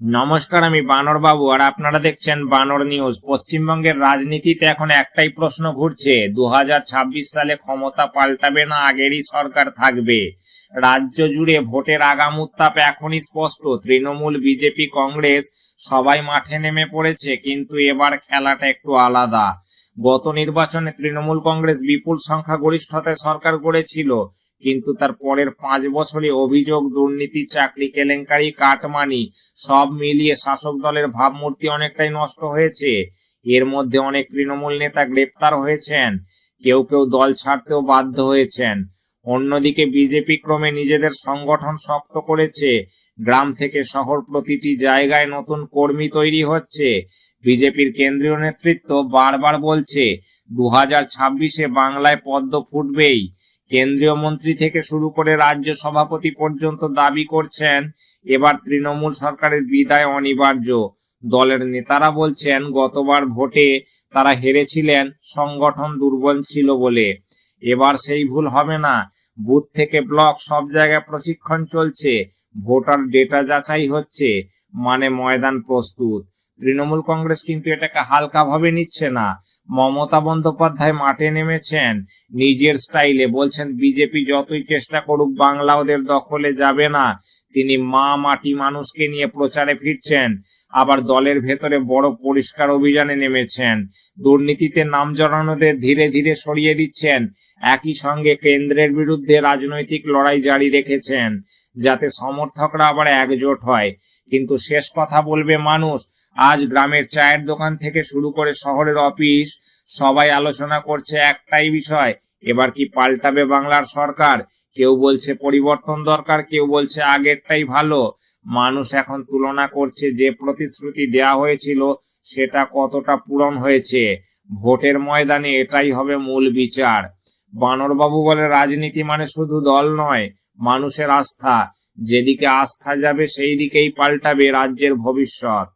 নমস্কার, আমি বানর বাবু, আর আপনারা দেখছেন বানর নিউজ। পশ্চিমবঙ্গের রাজনীতিতে এখন একটাই প্রশ্ন ঘুরছে। দু হাজার ছাব্বিশ সালে ক্ষমতা পাল্টাবে না, আগেরই সরকার থাকবে। রাজ্য জুড়ে ভোটের আগাম উত্তাপ এখনই স্পষ্ট। তৃণমূল, বিজেপি, কংগ্রেস সবাই মাঠে নেমে পড়েছে, কিন্তু এবার খেলাটা একটু আলাদা। গত নির্বাচনে তৃণমূল কংগ্রেস বিপুল সংখ্যাগরিষ্ঠতায় সরকার গড়েছিল, কিন্তু তার পরের পাঁচ বছরে অভিযোগ, দুর্নীতি, চাকরি, কেলেঙ্কারি, কাটমানি, সব মিলিয়ে শাসক দলের ভাবমূর্তি অনেকটাই নষ্ট হয়েছে। এর মধ্যে অনেক তৃণমূল নেতা গ্রেপ্তার হয়েছেন, কেউ কেউ দল ছাড়তেও বাধ্য হয়েছেন। অন্যদিকে বিজেপি ক্রমে নিজেদের সংগঠন শক্ত করেছে। গ্রাম থেকে শহর প্রতিটি জায়গায় নতুন কর্মী তৈরি হচ্ছে। বিজেপির কেন্দ্রীয় নেতৃত্ব বারবার বলছে দু হাজার ছাব্বিশে বাংলায় পদ্ম ফুটবেই। কেন্দ্রীয় মন্ত্রী থেকে শুরু করে রাজ্য সভাপতি পর্যন্ত দাবি করছেন, এবার তৃণমূল সরকারের বিদায় অনিবার্য। দলের নেতারা বলছেন, গতবার ভোটে তারা হেরেছিলেন, সংগঠন দুর্বল ছিল বলে। এবার সেই ভুল হবে না। বুথ থেকে ব্লক সব জায়গায় প্রশিক্ষণ চলছে। ভোটার ডেটা যাচাই হচ্ছে। মানে ময়দান প্রস্তুত। তৃণমূল কংগ্রেস কিন্তু এটাকে হালকাভাবে নিচ্ছে না। মমতা বন্দ্যোপাধ্যায় মাঠে নেমেছেন, নিজের স্টাইলে বলছেন, বিজেপি যতই চেষ্টা করুক, বাংলা ওদের দখলে যাবে না। তিনি মা মাটি মানুষকে নিয়ে প্রচারে ফিরছেন, আবার দলের ভেতরে বড় পরিষ্কার অভিযানে নেমেছেন। দুর্নীতিতে নাম জড়ানোদের ধীরে ধীরে সরিয়ে দিচ্ছেন, একই সঙ্গে কেন্দ্রের বিরুদ্ধে রাজনৈতিক লড়াই জারি রেখেছেন, যাতে সমর্থকরা আবার একজোট হয়। কিন্তু শেষ কথা বলবে মানুষ। আজ গ্রামের চায়ের দোকান থেকে শুরু করে শহরের অফিস, সবাই আলোচনা করছে একটাই বিষয়, এবার কি পাল্টাবে বাংলার সরকার? কেউ বলছে পরিবর্তন দরকার, কেউ বলছে আগেরটাই ভালো। মানুষ এখন তুলনা করছে যে প্রতিশ্রুতি দেয়া হয়েছিল, সেটা কতটা পূরণ হয়েছে। ভোটের ময়দানে এটাই হবে মূল বিচার। বানরবাবু বলে, রাজনীতি মানে শুধু দল নয়, মানুষের আস্থা। যেদিকে আস্থা যাবে সেই দিকেই পাল্টাবে রাজ্যের ভবিষ্যৎ।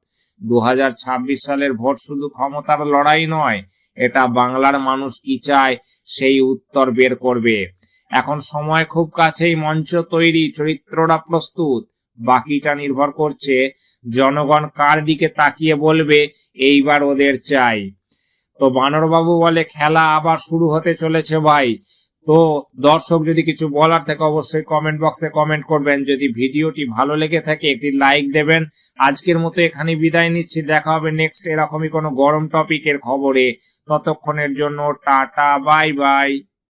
দু হাজার ছাব্বিশ সালের ভোট শুধু ক্ষমতার লড়াই নয়, এটা বাংলার মানুষ কি চায়, সেই উত্তর বের করবে। এখন সময় খুব কাছেই, মঞ্চ তৈরি, চরিত্রটা প্রস্তুত। বাকিটা নির্ভর করছে, জনগণ কার দিকে তাকিয়ে বলবে, এইবার ওদের চাই। তো বানরবাবু বলে, খেলা আবার শুরু হতে চলেছে ভাই। তো দর্শক, যদি কিছু বলার থাকে, অবশ্যই কমেন্ট বক্সে কমেন্ট করবেন। যদি ভিডিওটি ভালো লেগে থাকে, একটি লাইক দেবেন। আজকের মতো এখানে বিদায় নিচ্ছি। দেখা হবে নেক্সট এরকমই কোনো গরম টপিকের খবরে। ততক্ষণের জন্য টাটা বাই বাই